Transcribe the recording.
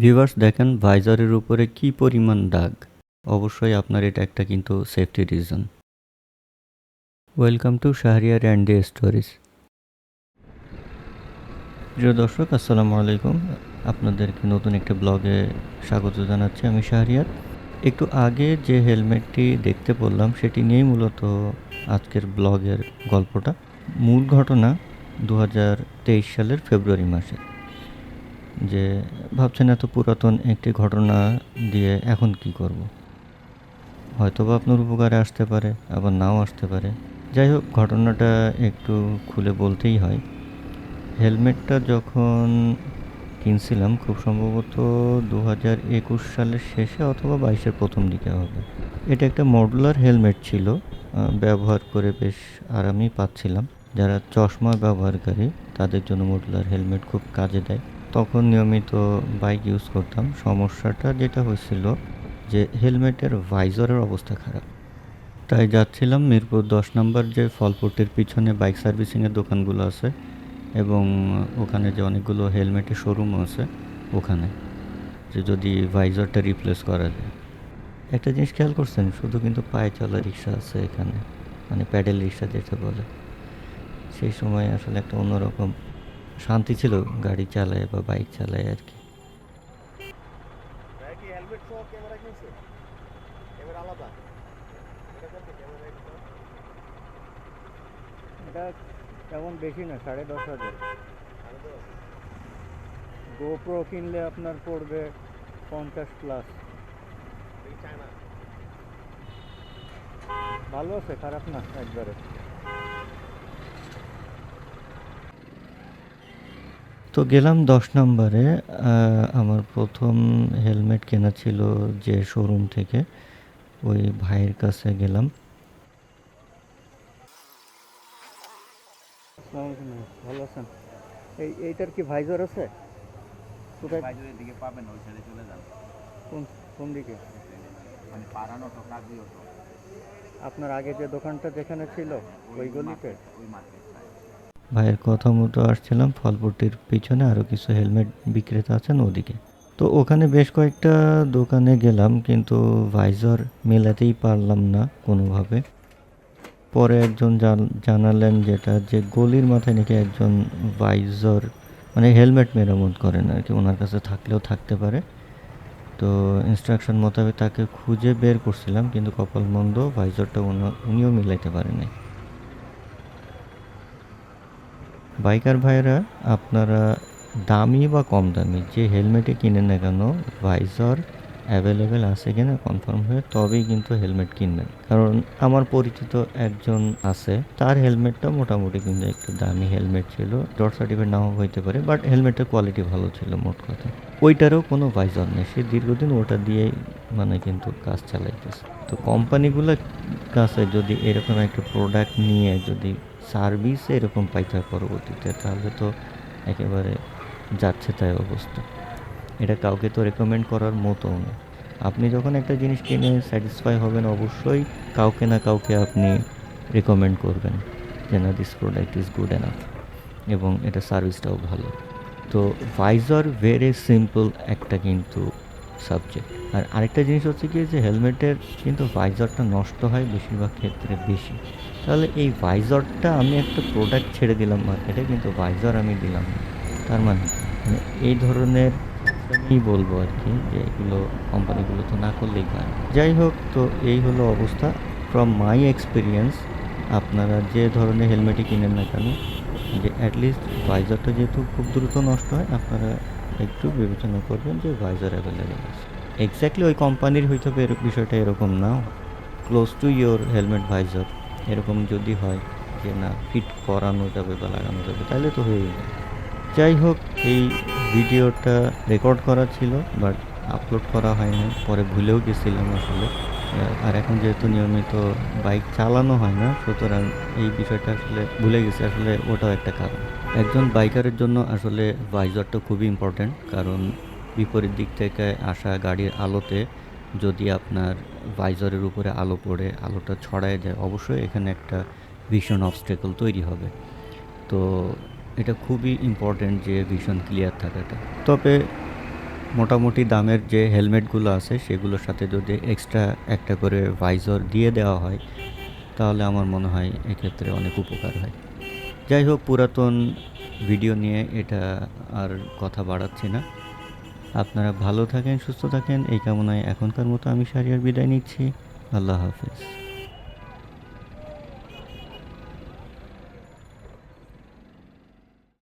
Viewers, দেখেন ভাইজারের উপরে কি পরিমাণ দাগ। অবশ্যই আপনার এটা একটা কিন্তু safety reason welcome to Shahriar and day stories প্রিয় দর্শক, আসসালামু আলাইকুম। আপনাদেরকে নতুন একটা ব্লগে স্বাগত জানাচ্ছি আমি শাহরিয়ার। একটু আগে যে হেলমেটটি দেখতে বললাম সেটি নিয়েই মূলত আজকের ব্লগের গল্পটা। মূল ঘটনা দু হাজার তেইশ সালের ফেব্রুয়ারি মাসে। যে ভাবছেন এত পুরাতন একটি ঘটনা দিয়ে এখন কি করব। হয়তো বা আপনার উপকারে আসতে পারে, আবার নাও আসতে পারে। যাই হোক, ঘটনাটা একটু খুলে বলতেই হয়। হেলমেটটা যখন কিনছিলাম, খুব সম্ভবত দু হাজার একুশ সালের শেষে অথবা বাইশের প্রথম দিকে হবে। এটা একটা মডুলার হেলমেট ছিল। ব্যবহার করে বেশ আরামই পাচ্ছিলাম। যারা চশমা ব্যবহারকারী, তাদের জন্য মডুলার হেলমেট খুব কাজে দেয়। তখন নিয়মিত বাইক ইউজ করতাম। সমস্যাটা যেটা হয়েছিল যে হেলমেটের ভাইজরের অবস্থা খারাপ। তাই যাচ্ছিলাম মিরপুর দশ নম্বর যে ফলপট্টির পিছনে বাইক সার্ভিসিংয়ের দোকানগুলো আছে এবং ওখানে যে অনেকগুলো হেলমেটের শোরুমও আছে, ওখানে যে যদি ভাইজারটা রিপ্লেস করা যায়। একটা জিনিস খেয়াল করছেন, শুধু কিন্তু পায়ে চলা রিক্সা আছে এখানে মানে প্যাডেল রিক্সা যেটা বলে। সেই সময় আসলে একটা অন্যরকম শান্তি ছিল গাড়ি চালায় বা বাইক চালায় আর কি। এটা তেমন বেশি না সাড়ে দশ হাজার। গোপ্রো কিনলে আপনার পড়বে পঞ্চাশ প্লাস ভালো আছে খারাপ না একবারে। তো গেলাম দশ নম্বরে আমার প্রথম হেলমেট কেনা ছিল যে শোরুম থেকে ওই ভাইয়ের কাছে গেলাম। ভালো আছেন? এই এইটার কি ভাইজার আছে? কোথায়? বাইজুরের দিকে পাবেন ওই সাইডে চলে যান। কোন কোন দিকে? মানে তো আপনার আগে যে দোকানটা যেখানে ছিল ওই গলিতে ওই মার্কেট ভাইয়ের কথা মতো আসছিলাম ফলপট্টির পিছনে আরও কিছু হেলমেট বিক্রেতা আছেন ওদিকে। তো ওখানে বেশ কয়েকটা দোকানে গেলাম, কিন্তু ভাইজার মেলাতেই পারলাম না কোনোভাবে। পরে একজন জানালেন যেটা, যে গলির মাথায় নাকি একজন ভাইজর মানে হেলমেট মেরামত করেন আর কি, ওনার কাছে থাকলেও থাকতে পারে। তো ইনস্ট্রাকশন মোতাবেক তাকে খুঁজে বের করছিলাম, কিন্তু কপাল মন্দ ভাইজরটা উনি- উনিও মিলাইতে পারেনি বাইকার ভাইরা আপনারা দামি বা কম দামি, যে হেলমেটে কিনেন না কেন, ভাইজার অ্যাভেলেবেল আছে কিনা কনফার্ম হয়ে তবেই কিন্তু হেলমেট কিনবেন। কারণ আমার পরিচিত একজন আছে, তার হেলমেটটা মোটামুটি কিন্তু একটু দামি হেলমেট ছিল, ডট সার্টিফিকেট নাও হইতে পারে বাট হেলমেটের কোয়ালিটি ভালো ছিল মোট কথা। ওইটারও কোনো ভাইজার নেই, সে দীর্ঘদিন ওটা দিয়েই মানে কিন্তু কাজ চালাইতেছে। তো কোম্পানিগুলোর কাছে যদি এরকম একটা প্রোডাক্ট নিয়ে যদি সার্ভিস এরকম পাইতে হয় পরবর্তীতে, তাহলে তো একেবারে যাচ্ছে তাই অবস্থা। এটা কাউকে তো রেকমেন্ড করার মতো না। আপনি যখন একটা জিনিস কিনে স্যাটিসফাই হবেন, অবশ্যই কাউকে না কাউকে আপনি রেকমেন্ড করবেন যে, না this product is good enough এবং এটা সার্ভিসটাও ভালো। তো ভাইজার ভেরি সিম্পল একটা কিন্তু সাবজেক্ট আর আরেকটা জিনিস হচ্ছে কি, যে হেলমেটের কিন্তু ভাইজারটা নষ্ট হয় বেশিরভাগ ক্ষেত্রে বেশি। তাহলে এই ভাইজরটা আমি একটা প্রোডাক্ট ছেড়ে দিলাম মার্কেটে কিন্তু ভাইজার আমি দিলাম তার মানে মানে এই ধরনের আমি বলব আর কি, যে এগুলো কোম্পানিগুলো তো না করলেই পারে। যাই হোক, তো এই হলো অবস্থা। ফ্রম মাই এক্সপিরিয়েন্স আপনারা যে ধরনের হেলমেটই কিনেন না কেন, যে অ্যাটলিস্ট ভাইজারটা যেহেতু খুব দ্রুত নষ্ট হয়, আপনারা একটু বিবেচনা করবেন যে ভাইজার অ্যাভেলেবেল আছে। এক্স্যাক্টলি ওই কোম্পানির হয়তো বা এর- বিষয়টা এরকম না। Close to your helmet visor এরকম যদি হয় যে না ফিট করানো যাবে বা লাগানো যাবে তাহলে তো হয়েই যায়। যাই হোক, এই ভিডিওটা রেকর্ড করা ছিল বাট আপলোড করা হয়নি। পরে ভুলেও গেছিলাম আসলে। আর এখন যেহেতু নিয়মিত বাইক চালানো হয় না, সুতরাং এই বিষয়টা আসলে ভুলে গেছি। আসলে ওটাও একটা কারণ। একজন বাইকারের জন্য আসলে ভাইজারটা খুবই ইম্পর্ট্যান্ট কারণ বিপরীত দিক থেকে আসা গাড়ির আলোতে যদি আপনার ভাইজরের উপরে আলো পড়ে, আলোটা ছড়ায় যায়, অবশ্যই এখানে একটা ভীষণ অবস্টেকল তৈরি হবে। তো এটা খুবই ইম্পর্ট্যান্ট যে ভীষণ ক্লিয়ার থাকাটা। তবে মোটামুটি দামের যে হেলমেটগুলো আছে, সেগুলোর সাথে যদি এক্সট্রা একটা করে ভাইজর দিয়ে দেওয়া হয়, তাহলে আমার মনে হয় এক্ষেত্রে অনেক উপকার হয়। যাই হোক, পুরাতন ভিডিও নিয়ে এটা আর কথা বাড়াচ্ছি না। আপনারা ভালো থাকেন, সুস্থ থাকেন, এই কামনায় এখনকার মতো আমি সারিয়ার বিদায় নিচ্ছি। আল্লাহ হাফেজ।